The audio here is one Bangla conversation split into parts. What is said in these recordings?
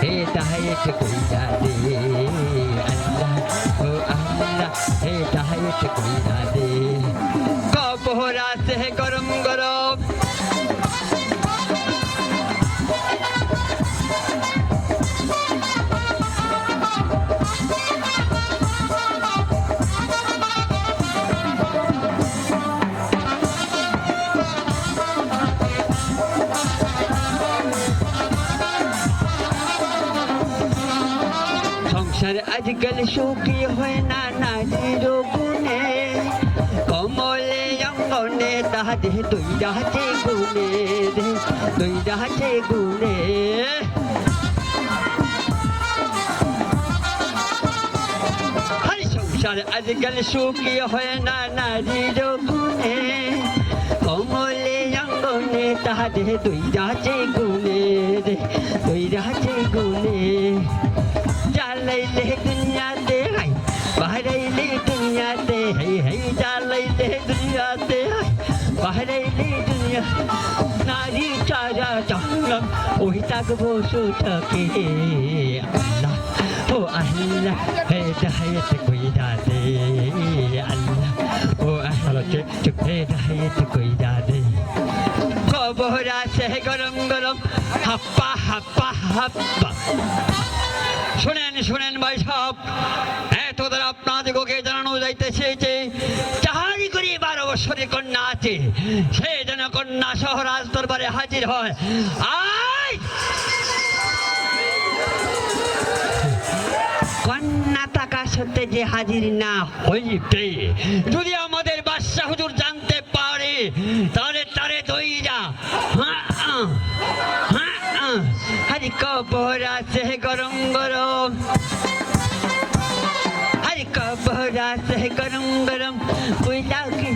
হে দায়ত কইরা দে আল্লাহ হো আল্লাহ হে দায়ত কইরা দে। সংসার আজকাল সুখী হয় না নারীর গুণে কমলে অঙ্গনে তাহাতে দুই ডাহাতে গুণে দুই ডাহাতে গুণে। সংসার আজকাল সুখী হয় না নারীর গুণে কমলে অঙ্গনে তাহাতে দুই ডাহাতে গুণে দুই ডাহাতে গুণে। चालैले दुनियाँते है बाहिरैले दुनियाँते है है चालैले दुनियाँते है बाहिरैले दुनिया नारी चारा चङ्गम ओहि तक बोसो ठके अल्लाह ओ अल्लाह हे दहायत कोही दादे अल्लाह ओ अल्लाह चुप हे दहायत कोही दादे খবর আছে গরম গরম হাপ্পা হাপ্পা হাপ্পা শুনেন শুনেন ভাই সব এতদের আপনাদিগকে জানানো যাইতেছে যে যাহারি করে বারো বছরের কন্যা আছে সে যেন কন্যা সহ রাজ দরবারে হাজির হয়। আয়! কন্যা টাকা সত্ত্বে যে হাজির না হইতে যদি আমাদের বাদশাহ হুজুর জানতে পারে তাহলে তারে দইরা হ্যাঁ হ্যাঁ আহ। হারি गरम গরম হারি কবর আছে গরম গরম বুঝলা কি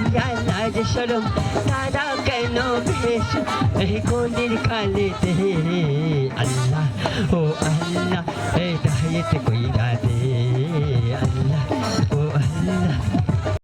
লাজ সরম তারা কেন বেশ এই গলির খালে দে আল্লাহ ও আল্লাহ এই দাহিত কইরা দে আল্লাহ